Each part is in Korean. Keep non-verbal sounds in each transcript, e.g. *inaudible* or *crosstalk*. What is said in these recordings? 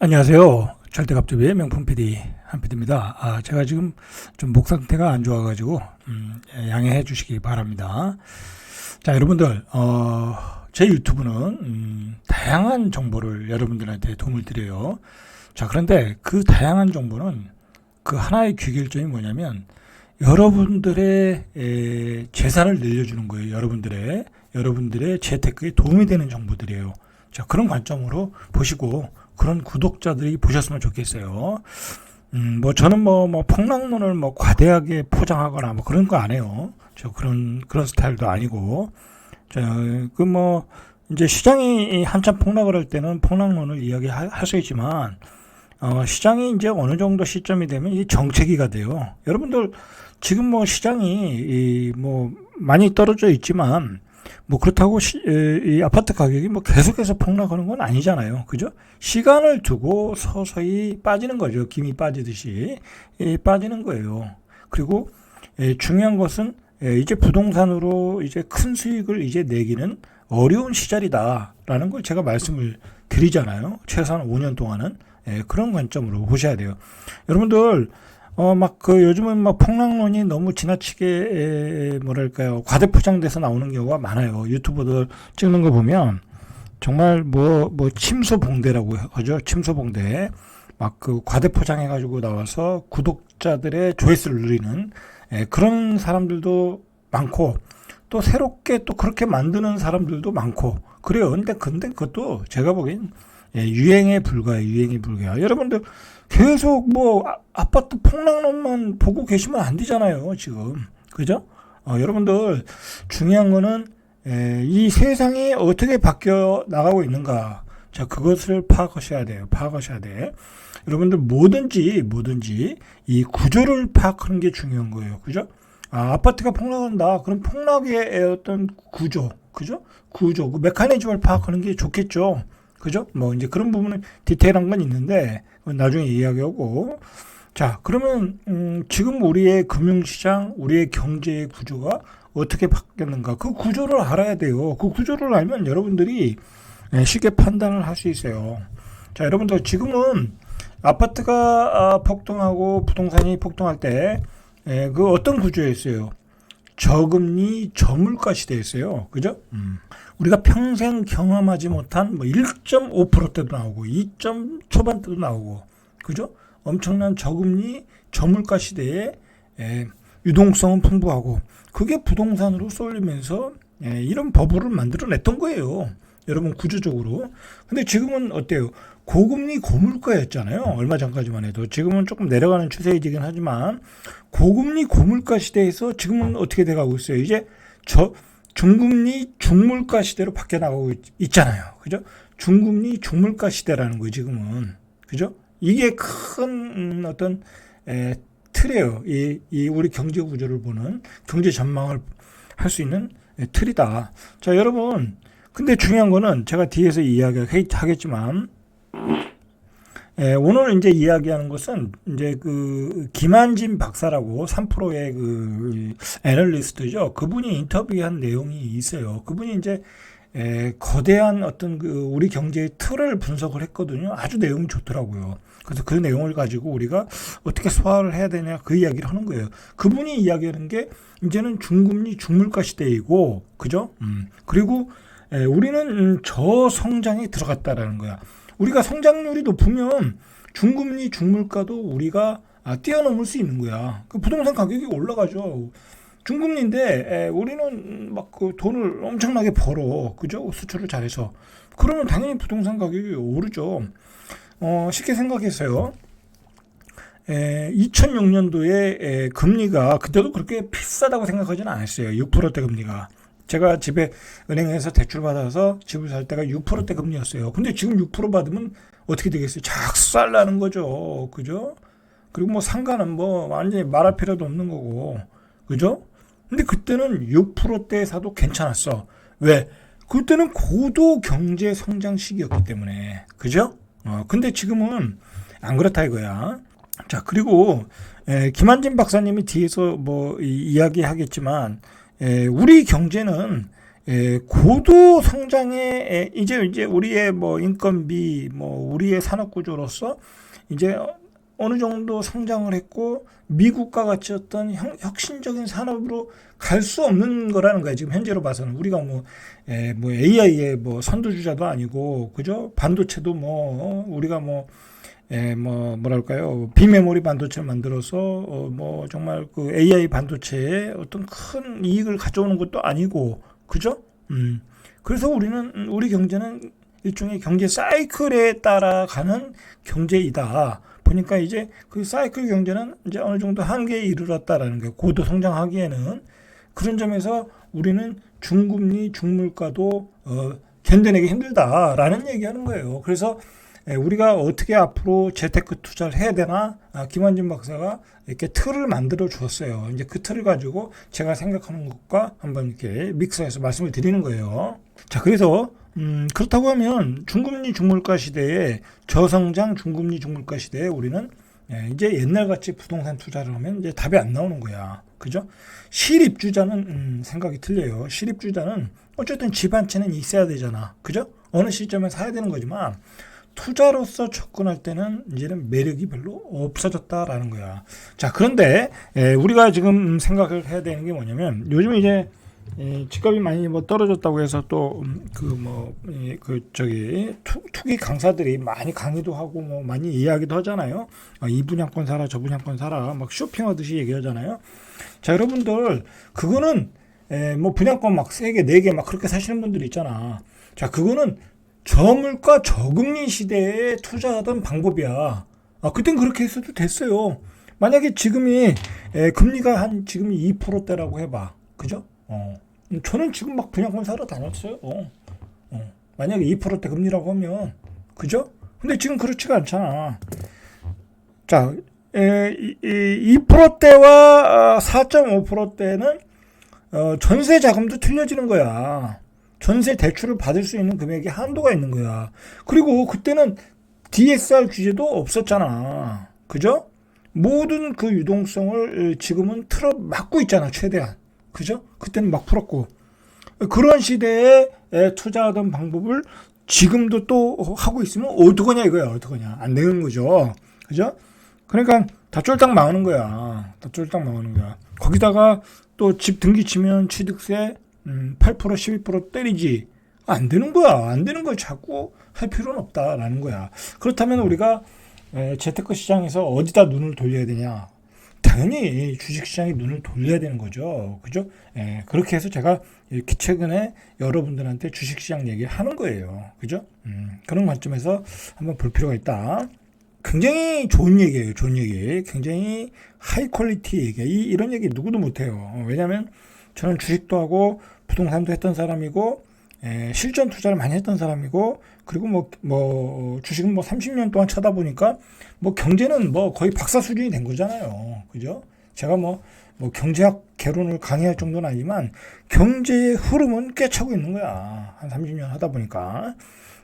안녕하세요. 절대갑주비의 명품 PD 한PD입니다. 아, 제가 지금 좀 목 상태가 안 좋아가지고 음, 양해해 주시기 바랍니다. 자, 여러분들 어, 제 유튜브는 음, 다양한 정보를 여러분들한테 도움을 드려요. 자, 그런데 그 다양한 정보는 그 하나의 귀결점이 뭐냐면 여러분들의 에, 재산을 늘려주는 거예요. 여러분들의 여러분들의 재테크에 도움이 되는 정보들이에요. 자, 그런 관점으로 보시고 그런 구독자들이 보셨으면 좋겠어요. 음, 뭐 저는 뭐, 뭐 폭락론을 뭐 과대하게 포장하거나 뭐 그런 거 안 해요. 저 그런, 그런 스타일도 아니고. 저, 그 뭐, 이제 시장이 한참 폭락을 할 때는 폭락론을 이야기할 수 있지만, 어, 시장이 이제 어느 정도 시점이 되면 이 정체기가 돼요. 여러분들 지금 뭐 시장이 이 뭐 많이 떨어져 있지만 뭐 그렇다고 시, 에, 이 아파트 가격이 뭐 계속해서 폭락하는 건 아니잖아요. 그죠? 시간을 두고 서서히 빠지는 거죠. 김이 빠지듯이 에, 빠지는 거예요. 그리고 에, 중요한 것은 에, 이제 부동산으로 이제 큰 수익을 이제 내기는 어려운 시절이다라는 걸 제가 말씀을 드리잖아요. 최소한 5년 동안은 에, 그런 관점으로 보셔야 돼요. 여러분들 어, 막, 그, 요즘은 막 폭락론이 너무 지나치게, 에, 뭐랄까요, 과대포장돼서 나오는 경우가 많아요. 유튜버들 찍는 거 보면, 정말 뭐, 뭐, 침소봉대라고 하죠. 침소봉대. 막 그 과대포장해가지고 나와서 구독자들의 조회수를 누리는, 에, 그런 사람들도 많고, 또 새롭게 또 그렇게 만드는 사람들도 많고, 그래요. 근데, 근데 그것도 제가 보기엔, 예, 유행에 불과해, 유행에 불과해. 여러분들 계속 뭐 아, 파트 폭락론만 보고 계시면 안 되잖아요, 지금. 그죠? 어, 여러분들 중요한 거는 예, 이 세상이 어떻게 바뀌어 나가고 있는가. 자, 그것을 파악하셔야 돼요. 파악하셔야 돼. 여러분들 뭐든지 뭐든지 이 구조를 파악하는 게 중요한 거예요. 그죠? 아, 아파트가 폭락한다. 그럼 폭락의 어떤 구조, 그죠? 구조, 그 메커니즘을 파악하는 게 좋겠죠. 그죠? 뭐 이제 그런 부분은 디테일한 건 있는데 나중에 이야기하고 자 그러면 음, 지금 우리의 금융시장, 우리의 경제의 구조가 어떻게 바뀌었는가 그 구조를 알아야 돼요. 그 구조를 알면 여러분들이 예, 쉽게 판단을 할 수 있어요. 자 여러분들 지금은 아파트가 아, 폭등하고 부동산이 폭등할 때그 예, 어떤 구조였어요? 저금리 저물가 시대였어요. 그죠? 음. 우리가 평생 경험하지 못한 뭐 1.5%대도 나오고 2점 초반대도 나오고 그죠? 엄청난 저금리 저물가 시대에 에, 유동성은 풍부하고 그게 부동산으로 쏠리면서 에, 이런 버블을 만들어냈던 거예요. 여러분 구조적으로. 근데 지금은 어때요? 고금리 고물가였잖아요. 얼마 전까지만 해도 지금은 조금 내려가는 추세이긴 하지만 고금리 고물가 시대에서 지금은 어떻게 돼가고 있어요? 이제 저 중금리 중물가 시대로 바뀌어 나가고 있, 잖아요 그죠? 중금리 중물가 시대라는 거예요, 지금은. 그죠? 이게 큰 어떤 에, 틀이에요. 이, 이 우리 경제 구조를 보는 경제 전망을 할 수 있는 에, 틀이다. 자, 여러분. 근데 중요한 거는 제가 뒤에서 이야기하겠지만 예, 오늘 이제 이야기하는 것은 이제 그 김한진 박사라고 3프로의 그 애널리스트죠. 그분이 인터뷰한 내용이 있어요. 그분이 이제 에, 거대한 어떤 그 우리 경제의 틀을 분석을 했거든요. 아주 내용이 좋더라고요. 그래서 그 내용을 가지고 우리가 어떻게 소화를 해야 되냐 그 이야기를 하는 거예요. 그분이 이야기하는 게 이제는 중금리 중물가 시대이고, 그죠? 음. 그리고 에, 우리는 저성장에 들어갔다라는 거야. 우리가 성장률이 높으면 중금리 중물가도 우리가 아, 뛰어넘을 수 있는 거야. 그 부동산 가격이 올라가죠. 중금리인데 에, 우리는 막 그 돈을 엄청나게 벌어. 그죠? 수출을 잘해서. 그러면 당연히 부동산 가격이 오르죠. 어, 쉽게 생각했어요. 에, 2006년도에 에, 금리가 그때도 그렇게 비싸다고 생각하지는 않았어요. 6%대 금리가. 제가 집에 은행에서 대출 받아서 집을 살 때가 6%대 금리였어요. 근데 지금 6% 받으면 어떻게 되겠어요? 작살 나는 거죠. 그죠? 그리고 뭐 상가는 뭐 완전히 말할 필요도 없는 거고. 그죠? 근데 그때는 6%대 사도 괜찮았어. 왜? 그때는 고도 경제 성장 시기였기 때문에. 그죠? 어, 근데 지금은 안 그렇다 이거야. 자, 그리고 에, 김한진 박사님이 뒤에서 뭐 이, 이야기 하겠지만 에, 우리 경제는 에, 고도 성장의 에, 이제 이제 우리의 뭐 인건비 뭐 우리의 산업 구조로서 이제 어- 어느 정도 성장을 했고 미국과 같이 어떤 형- 혁신적인 산업으로 갈 수 없는 거라는 거야 지금 현재로 봐서는. 우리가 뭐, 에, 뭐 AI의 뭐 선두주자도 아니고 그죠? 반도체도 뭐 어, 우리가 뭐 예, 뭐, 뭐랄까요. 비메모리 반도체를 만들어서, 어, 뭐, 정말 그 AI 반도체에 어떤 큰 이익을 가져오는 것도 아니고, 그죠? 음. 그래서 우리는, 음, 우리 경제는 일종의 경제 사이클에 따라가는 경제이다. 보니까 이제 그 사이클 경제는 이제 어느 정도 한계에 이르렀다라는 거예요. 고도 성장하기에는. 그런 점에서 우리는 중금리, 중물가도, 어, 견뎌내기 힘들다라는 얘기하는 거예요. 그래서 예, 우리가 어떻게 앞으로 재테크 투자를 해야 되나 아, 김한진 박사가 이렇게 틀을 만들어 주었어요. 이제 그 틀을 가지고 제가 생각하는 것과 한번 이렇게 믹서해서 말씀을 드리는 거예요. 자, 그래서 음, 그렇다고 하면 중금리 중물가 시대에 저성장 중금리 중물가 시대에 우리는 예, 이제 옛날같이 부동산 투자를 하면 이제 답이 안 나오는 거야. 그죠? 실입주자는 음, 생각이 틀려요. 실입주자는 어쨌든 집 한 채는 있어야 되잖아. 그죠? 어느 시점에 사야 되는 거지만 투자로서 접근할 때는 이제는 매력이 별로 없어졌다라는 거야. 자, 그런데 에, 우리가 지금 생각을 해야 되는 게 뭐냐면 요즘 이제 이 집값이 많이 뭐 떨어졌다고 해서 또 그뭐그 저기 투, 투기 강사들이 많이 강의도 하고 뭐 많이 이야기도 하잖아요. 아, 이 분양권 사라 저 분양권 사라 막 쇼핑하듯이 얘기하잖아요. 자, 여러분들 그거는 에, 뭐 분양권 막 세 개, 네 개 막 그렇게 사시는 분들 있잖아. 자, 그거는 저물가 저금리 시대에 투자하던 방법이야. 아, 그땐 그렇게 했어도 됐어요. 만약에 지금이 에, 금리가 한 지금이 2%대라고 해봐. 그죠? 어. 음, 저는 지금 막 분양권 사러 다녔어요. 어. 어. 만약에 2%대 금리라고 하면 그죠? 근데 지금 그렇지가 않잖아. 자, 에, 이, 이 2%대와 4.5%대는 어, 전세 자금도 틀려지는 거야. 전세 대출을 받을 수 있는 금액이 한도가 있는 거야. 그리고 그때는 DSR 규제도 없었잖아. 그죠? 모든 그 유동성을 지금은 틀어 막고 있잖아, 최대한. 그죠? 그때는 막 풀었고. 그런 시대에 투자하던 방법을 지금도 또 하고 있으면 어떡하냐 이거야, 어떡하냐. 안 되는 거죠. 그죠? 그러니까 다 쫄딱 망하는 거야. 다 쫄딱 망하는 거야. 거기다가 또 집 등기 치면 취득세 음, 8% 12% 때리지. 안 되는 거야. 안 되는 걸 자꾸 할 필요는 없다라는 거야. 그렇다면 우리가 에, 재테크 시장에서 어디다 눈을 돌려야 되냐? 당연히 주식 시장에 눈을 돌려야 되는 거죠. 그죠? 예, 그렇게 해서 제가 이렇게 최근에 여러분들한테 주식 시장 얘기를 하는 거예요. 그죠? 음, 그런 관점에서 한번 볼 필요가 있다. 굉장히 좋은 얘기예요. 좋은 얘기. 굉장히 하이 퀄리티 얘기. 이, 이런 얘기 누구도 못해요. 왜냐하면 저는 주식도 하고 부동산도 했던 사람이고 에, 실전 투자를 많이 했던 사람이고 그리고 뭐, 뭐 주식은 뭐 30년 동안 쳐다보니까 뭐 경제는 뭐 거의 박사 수준이 된 거잖아요. 그죠? 제가 뭐, 뭐 경제학 개론을 강의할 정도는 아니지만 경제의 흐름은 꿰차고 있는 거야. 한 30년 하다 보니까.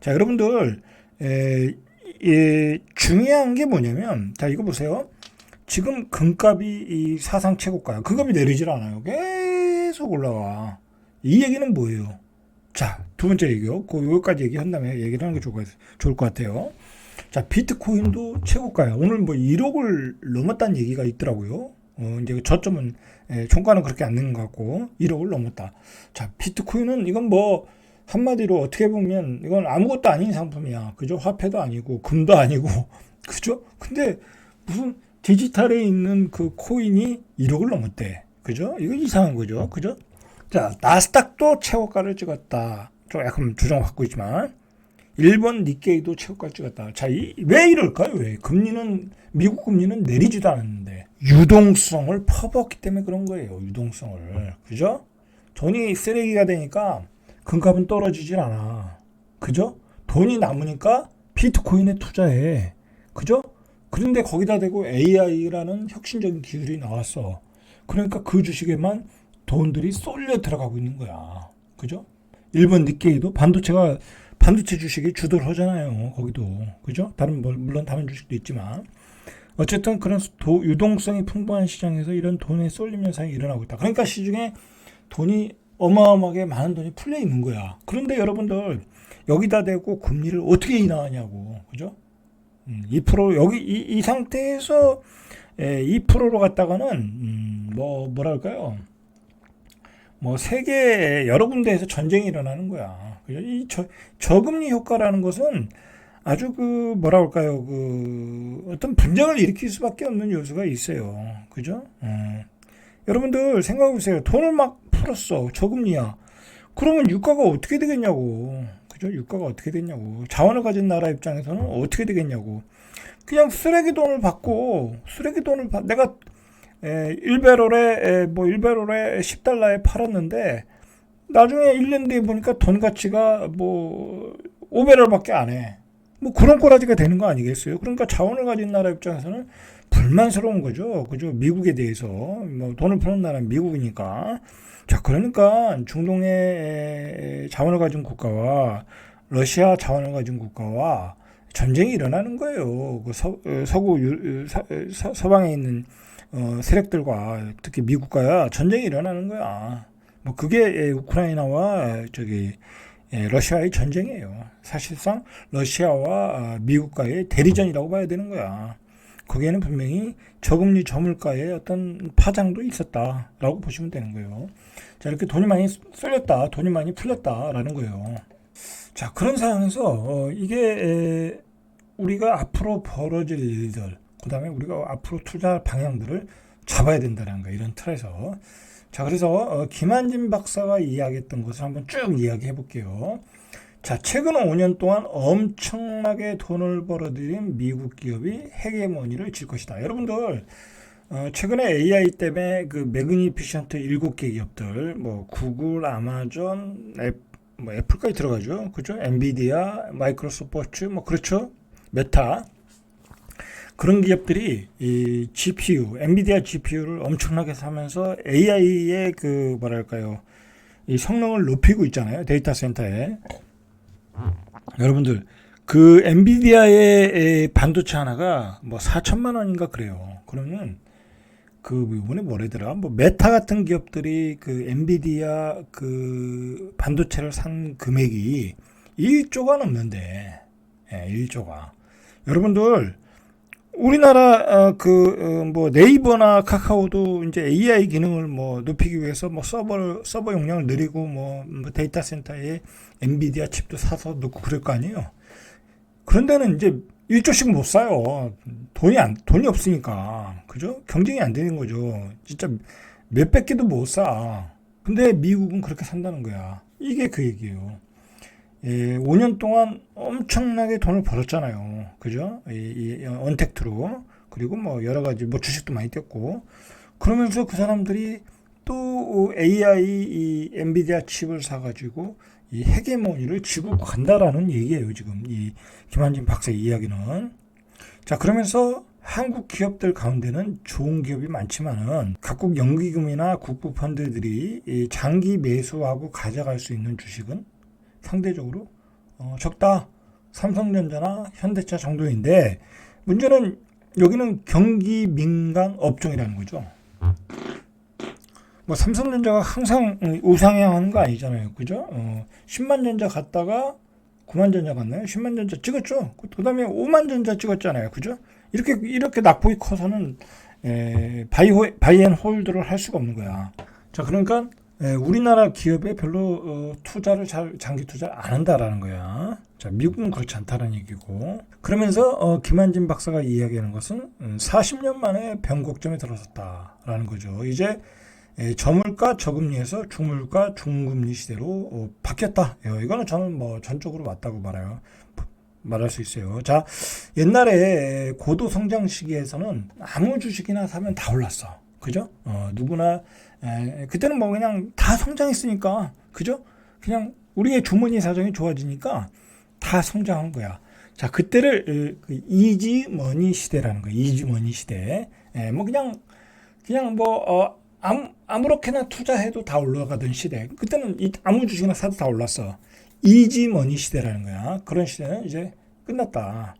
자, 여러분들, 에, 예, 중요한 게 뭐냐면, 자, 이거 보세요. 지금 금값이 이 사상 최고가야. 금값이 내리질 않아요. 계속 올라와. 이 얘기는 뭐예요? 자, 두 번째 얘기요. 그, 여기까지 얘기한 다음에 얘기를 하는 게 좋을 것, 같아요. 자, 비트코인도 최고가야. 오늘 뭐 1억을 넘었다는 얘기가 있더라고요. 어, 이제 그 저점은, 예, 종가는 그렇게 안 되는 것 같고, 1억을 넘었다. 자, 비트코인은 이건 뭐, 한마디로 어떻게 보면 이건 아무것도 아닌 상품이야. 그죠? 화폐도 아니고, 금도 아니고, *laughs* 그죠? 근데 무슨 디지털에 있는 그 코인이 1억을 넘었대. 그죠? 이거 이상한 거죠. 그죠? 자, 나스닥도 최고가를 찍었다. 좀 약간 조정받고 있지만. 일본 니케이도 최고가를 찍었다. 자, 이, 왜 이럴까요? 왜? 금리는, 미국 금리는 내리지도 않았는데. 유동성을 퍼붓기 때문에 그런 거예요. 유동성을. 그죠? 돈이 쓰레기가 되니까 금값은 떨어지질 않아. 그죠? 돈이 남으니까 비트코인에 투자해. 그죠? 그런데 거기다 대고 AI라는 혁신적인 기술이 나왔어. 그러니까 그 주식에만 돈들이 쏠려 들어가고 있는 거야. 그죠? 일본 니케이도 반도체가 반도체 주식이 주도를 하잖아요. 거기도. 그죠? 다른 뭐, 물론 다른 주식도 있지만 어쨌든 그런 도, 유동성이 풍부한 시장에서 이런 돈의 쏠림 현상이 일어나고 있다. 그러니까 시중에 돈이 어마어마하게 많은 돈이 풀려 있는 거야. 그런데 여러분들 여기다 대고 금리를 어떻게 인하하냐고, 그죠? 음, 2% 여기 이, 이 상태에서 에, 2%로 갔다가는 음, 뭐 뭐랄까요? 뭐 세계 여러 군데에서 전쟁이 일어나는 거야. 이 저, 저금리 효과라는 것은 아주 그 뭐라 할까요? 그 어떤 분쟁을 일으킬 수밖에 없는 요소가 있어요. 그죠? 음. 여러분들 생각해 보세요. 돈을 막 풀었어. 저금리야. 그러면 유가가 어떻게 되겠냐고. 그죠? 유가가 어떻게 되냐고. 자원을 가진 나라 입장에서는 어떻게 되겠냐고. 그냥 쓰레기 돈을 받고 쓰레기 돈을 받 내가 에, 1배럴에 에, 뭐 1배럴에 10달러에 팔았는데 나중에 1년 뒤에 보니까 돈 가치가 뭐 5배럴 밖에 안 해. 뭐 그런 꼬라지가 되는 거 아니겠어요? 그러니까 자원을 가진 나라 입장에서는 불만스러운 거죠. 그죠? 미국에 대해서. 뭐 돈을 푸는 나라는 미국이니까. 자, 그러니까 중동의 자원을 가진 국가와 러시아 자원을 가진 국가와 전쟁이 일어나는 거예요. 그 서, 서구 유, 서, 서, 서방에 있는 어, 세력들과 특히 미국과야 전쟁이 일어나는 거야. 뭐 그게 우크라이나와 저기 예, 러시아의 전쟁이에요. 사실상 러시아와 아, 미국과의 대리전이라고 봐야 되는 거야. 거기에는 분명히 저금리 저물가의 어떤 파장도 있었다라고 보시면 되는 거예요. 자, 이렇게 돈이 많이 쏠렸다, 돈이 많이 풀렸다라는 거예요. 자, 그런 상황에서 어, 이게 에, 우리가 앞으로 벌어질 일들, 그 다음에 우리가 앞으로 투자할 방향들을 잡아야 된다는 거예요. 이런 틀에서. 자, 그래서 어, 김한진 박사가 이야기했던 것을 한번 쭉 이야기해 볼게요. 자, 최근 5년 동안 엄청나게 돈을 벌어들인 미국 기업이 헤게모니를 질 것이다. 여러분들, 어, 최근에 AI 때문에 그 매그니피션트 7개 기업들, 뭐, 구글, 아마존, 앱, 뭐 애플까지 들어가죠. 그죠? 엔비디아, 마이크로소프트, 뭐, 그렇죠? 메타. 그런 기업들이 이 GPU, 엔비디아 GPU를 엄청나게 사면서 AI의 그 뭐랄까요, 이 성능을 높이고 있잖아요. 데이터 센터에. 여러분들 그 엔비디아의 반도체 하나가 뭐 4천만 원인가 그래요. 그러면 그 이번에 뭐래더라? 뭐 메타 같은 기업들이 그 엔비디아 그 반도체를 산 금액이 1조가 넘는데, 예, 1조가. 여러분들 우리나라 그뭐 네이버나 카카오도 이제 AI 기능을 뭐 높이기 위해서 뭐 서버 서버 용량을 늘리고 뭐, 뭐 데이터 센터에 엔비디아 칩도 사서 넣고 그럴 거 아니에요. 그런 데는 이제 1조씩 못 사요. 돈이 안 돈이 없으니까. 그죠? 경쟁이 안 되는 거죠. 진짜 몇백 개도 못 사. 근데 미국은 그렇게 산다는 거야. 이게 그 얘기예요. 예, 5년 동안 엄청나게 돈을 벌었잖아요. 그죠? 이, 이 언택트로. 그리고 뭐 여러 가지 뭐 주식도 많이 뛰었고. 그러면서 그 사람들이 또 AI 이 엔비디아 칩을 사가지고 이 헤게모니를 쥐고 간다라는 얘기예요. 지금 이 김한진 박사의 이야기는. 자, 그러면서 한국 기업들 가운데는 좋은 기업이 많지만은 각국 연기금이나 국부 펀드들이 장기 매수하고 가져갈 수 있는 주식은 상대적으로 어, 적다. 삼성전자나 현대차 정도인데 문제는 여기는 경기 민감 업종이라는 거죠. 뭐 삼성전자가 항상 우상향하는 거 아니잖아요. 그죠? 어, 10만 전자 갔다가 9만 전자 갔나요? 10만 전자 찍었죠. 그 다음에 5만 전자 찍었잖아요. 그죠? 이렇게 이렇게 낙폭이 커서는 에, 바이호, 바이앤 홀드를 할 수가 없는 거야. 자, 그러니까 에, 우리나라 기업에 별로 어, 투자를 잘 장기 투자를 안 한다라는 거야. 자, 미국은 그렇지 않다는 얘기고. 그러면서 어, 김한진 박사가 이야기하는 것은 음, 40년 만에 변곡점에 들어섰다라는 거죠. 이제 에, 저물가 저금리에서 중물가 중금리 시대로 어, 바뀌었다. 어, 이거는 저는 뭐 전적으로 맞다고 말해요. 말할 수 있어요. 자, 옛날에 고도 성장 시기에서는 아무 주식이나 사면 다 올랐어. 그죠? 어, 누구나 에, 그때는 뭐 그냥 다 성장했으니까 그죠? 그냥 우리의 주머니 사정이 좋아지니까 다 성장한 거야. 자, 그때를 그 이지머니 시대라는 거야. 이지머니 시대. 에, 뭐 그냥 그냥 뭐 어, 아무, 아무렇게나 투자해도 다 올라가던 시대. 그때는 아무 주식이나 사도 다 올랐어. 이지머니 시대라는 거야. 그런 시대는 이제 끝났다.